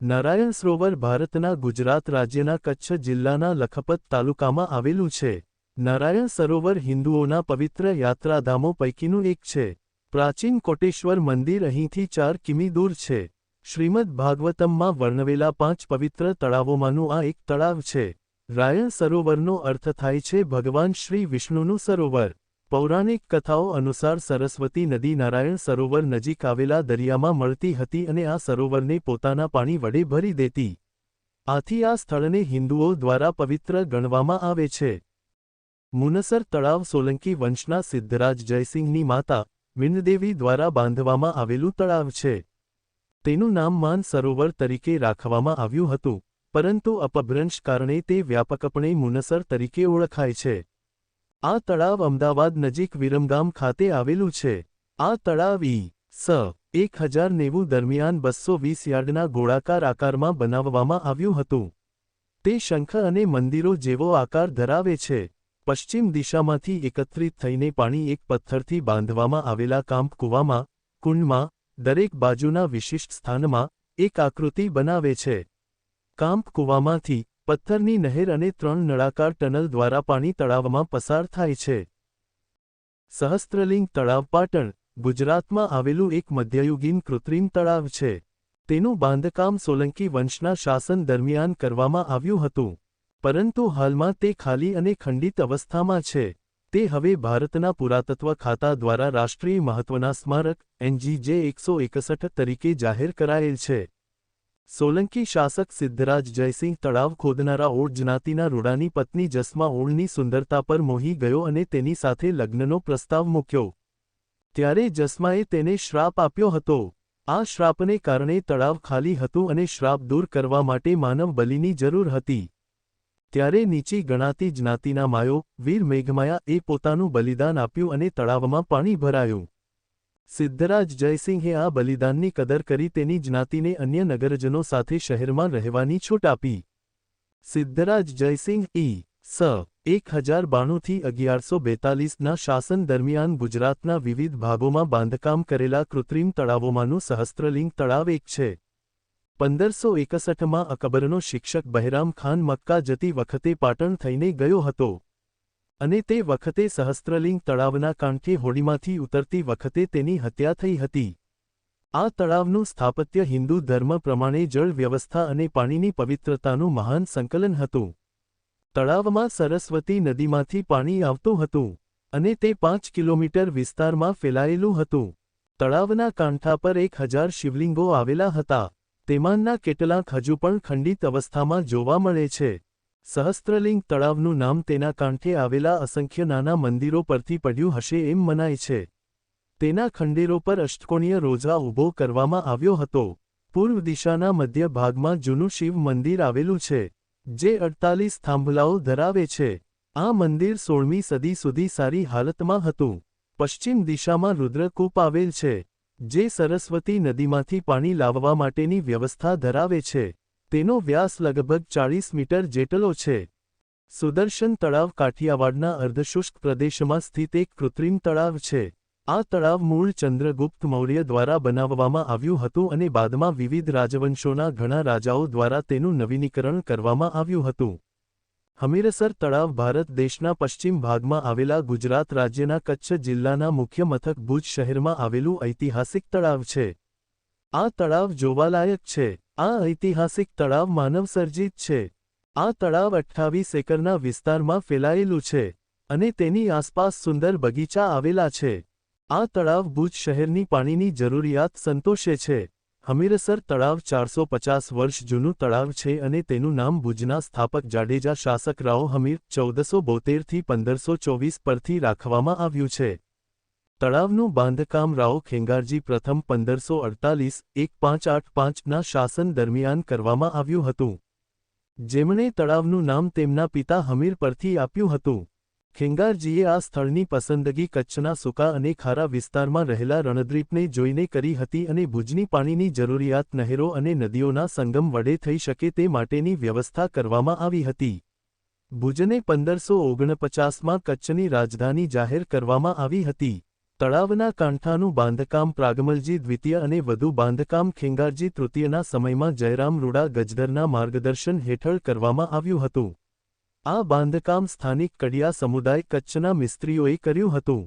નારાયણ સરોવર ભારતના ગુજરાત રાજ્યના કચ્છ જિલ્લાના લખપત તાલુકામાં આવેલું છે. નારાયણ સરોવર હિન્દુઓના પવિત્ર યાત્રાધામો પૈકીનું એક છે. પ્રાચીન કોટેશ્વર મંદિર અહીંથી ચાર કિમી દૂર છે. શ્રીમદ ભાગવતમમાં વર્ણવેલા પાંચ પવિત્ર તળાવોમાંનું આ એક તળાવ છે. રાયણ સરોવરનો અર્થ થાય છે ભગવાન શ્રી વિષ્ણુનું સરોવર. પૌરાણિક કથાઓ અનુસાર સરસ્વતી નદી નારાયણ સરોવર નજીક આવેલા દરિયામાં મળતી હતી અને આ સરોવરને પોતાના પાણી વડે ભરી દેતી. આથી આ સ્થળને હિન્દુઓ દ્વારા પવિત્ર ગણવામાં આવે છે. મુનસર તળાવ સોલંકી વંશના સિદ્ધરાજ જયસિંહની માતા, વિનદેવી દ્વારા બાંધવામાં આવેલું તળાવ છે. તેનું નામ માન સરોવર તરીકે રાખવામાં આવ્યું હતું, પરંતુ અપભ્રંશ કારણે તે વ્યાપકપણે મુનસર તરીકે ઓળખાય છે. આ તળાવ અમદાવાદ નજીક વિરમગામ ખાતે આવેલું છે. આ તળાવ ઈ સ એક હજાર નેવું દરમિયાન બસો વીસ યાર્ડના ગોળાકાર આકારમાં બનાવવામાં આવ્યું હતું. તે શંખ અને મંદિરો જેવો આકાર ધરાવે છે. પશ્ચિમ દિશામાંથી એકત્રિત થઈને પાણી એક પથ્થરથી બાંધવામાં આવેલા કાંપ કૂવામાં, કુંડમાં, દરેક બાજુના વિશિષ્ટ સ્થાનમાં એક આકૃતિ બનાવે છે. કાંપ કૂવામાંથી પથ્થરની નહેર અને ત્રણ નળાકાર ટનલ દ્વારા પાણી તળાવમાં પસાર થાય છે. સહસ્ત્રલિંગ તળાવ પાટણ, ગુજરાતમાં આવેલું એક મધ્યયુગીન કૃત્રિમ તળાવ છે. તેનું બાંધકામ સોલંકી વંશના શાસન દરમિયાન કરવામાં આવ્યું હતું. પરંતુ હાલમાં તે ખાલી અને ખંડિત અવસ્થામાં છે. તે હવે ભારતના પુરાતત્વ ખાતા દ્વારા રાષ્ટ્રીય મહત્વના સ્મારક, એનજીજે એકસો એકસઠ તરીકે જાહેર કરાયેલ છે. સોલંકી શાસક સિદ્ધરાજ જયસિંહ તળાવ ખોદનારા ઓળ જ્ઞાતિના રૂડાની પત્ની જસમા ઓળની સુંદરતા પર મોહી ગયો અને તેની સાથે લગ્નનો પ્રસ્તાવ મૂક્યો. ત્યારે જસમાએ તેને શ્રાપ આપ્યો હતો. આ શ્રાપને કારણે તળાવ ખાલી હતું અને શ્રાપ દૂર કરવા માટે માનવ બલિની જરૂર હતી. ત્યારે નીચી ગણાતી જ્ઞાતિના માયો, વીર મેઘમાયા એ પોતાનું બલિદાન આપ્યું અને તળાવમાં પાણી ભરાયું. સિદ્ધરાજ જયસિંહે આ બલિદાનની કદર કરી તેની જ્ઞાતિને અન્ય નગરજનો સાથે શહેરમાં રહેવાની છૂટ આપી. સિદ્ધરાજ જયસિંહ ઈ. સ. એક હજાર બાણુંથી અગિયારસો બેતાલીસના શાસન દરમિયાન ગુજરાતના વિવિધ ભાગોમાં બાંધકામ કરેલા કૃત્રિમ તળાવોમાંનું સહસ્ત્રલિંગ તળાવ એક છે. પંદરસો એકસઠમાં અકબરનો શિક્ષક બહેરામ ખાન મક્કા જતી વખતે પાટણ થઈને ગયો હતો. અને તે વખતે સહસ્ત્રલિંગ તળાવના કાંઠે હોડીમાંથી ઉતરતી વખતે તેની હત્યા થઈ હતી. આ તળાવનું સ્થાપત્ય હિન્દુ ધર્મ પ્રમાણે જળ વ્યવસ્થા અને પાણીની પવિત્રતાનું મહાન સંકલન હતું. તળાવમાં સરસ્વતી નદીમાંથી પાણી આવતું હતું અને તે પાંચ કિલોમીટર વિસ્તારમાં ફેલાયેલું હતું. તળાવના કાંઠા પર એક હજાર શિવલિંગો આવેલા હતા. તેમાંના કેટલાક હજુ પણ ખંડિત અવસ્થામાં જોવા મળે છે. સહસ્ત્રલિંગ તળાવનું નામ તેના કાંઠે આવેલા અસંખ્ય નાના મંદિરો પરથી પડ્યું હશે એમ મનાય છે. તેના ખંડેરો પર અષ્ટકોણીય રોજા ઊભો કરવામાં આવ્યો હતો. પૂર્વ દિશાના મધ્ય ભાગમાં જૂનું શિવ મંદિર આવેલું છે, જે અડતાલીસ થાંભલાઓ ધરાવે છે. આ મંદિર સોળમી સદી સુધી સારી હાલતમાં હતું. પશ્ચિમ દિશામાં રુદ્રકૂપ આવેલ છે, જે સરસ્વતી નદીમાંથી પાણી લાવવા માટેની વ્યવસ્થા ધરાવે છે. તેનો વ્યાસ લગભગ ચાળીસ મીટર જેટલો છે. સુદર્શન તળાવ કાઠિયાવાડના અર્ધશુષ્ક પ્રદેશમાં સ્થિત એક કૃત્રિમ તળાવ છે. આ તળાવ મૂળ ચંદ્રગુપ્ત મૌર્ય દ્વારા બનાવવામાં આવ્યું હતું અને બાદમાં વિવિધ રાજવંશોના ઘણા રાજાઓ દ્વારા તેનું નવીનીકરણ કરવામાં આવ્યું હતું. હમીરસર તળાવ ભારત દેશના પશ્ચિમ ભાગમાં આવેલા ગુજરાત રાજ્યના કચ્છ જિલ્લાના મુખ્ય મથક ભુજ શહેરમાં આવેલું ઐતિહાસિક તળાવ છે. આ તળાવ જોવાલાયક છે. આ ઐતિહાસિક તળાવ માનવસર્જિત છે. આ તળાવ અઠ્ઠાવીસ એકરના વિસ્તારમાં ફેલાયેલું છે અને તેની આસપાસ સુંદર બગીચા આવેલા છે. આ તળાવ ભુજ શહેરની પાણીની જરૂરિયાત સંતોષે છે. હમીરસર તળાવ ચારસો પચાસ વર્ષ જૂનું તળાવ છે અને તેનું નામ ભુજના સ્થાપક જાડેજા શાસક રાવ હમીર ચૌદસો બોતેરથી પંદરસો ચોવીસ પરથી રાખવામાં આવ્યું છે. તળાવનું બાંધકામ રાઓ ખેંગારજી પ્રથમ પંદરસો અડતાલીસ એક પાંચ આઠ પાંચના શાસન દરમિયાન કરવામાં આવ્યું હતું. જેમણે તળાવનું નામ તેમના પિતા હમીર પરથી આપ્યું હતું. ખેંગારજીએ આ સ્થળની પસંદગી કચ્છના સૂકા અને ખારા વિસ્તારમાં રહેલા રણદ્વીપને જોઈને કરી હતી અને ભુજની પાણીની જરૂરિયાત નહેરો અને નદીઓના સંગમ વડે થઈ શકે તે માટેની વ્યવસ્થા કરવામાં આવી હતી. ભુજને પંદરસો ઓગણપચાસમાં કચ્છની રાજધાની જાહેર કરવામાં આવી હતી. તળાવના કાંઠાનું બાંધકામ પ્રાગમલજી દ્વિતીય અને વધુ બાંધકામ ખેંગારજી તૃતીયના સમયમાં જયરામ રૂડા ગજધરના માર્ગદર્શન હેઠળ કરવામાં આવ્યું હતું. આ બાંધકામ સ્થાનિક કડિયા સમુદાય કચ્છના મિસ્ત્રીઓએ કર્યું હતું.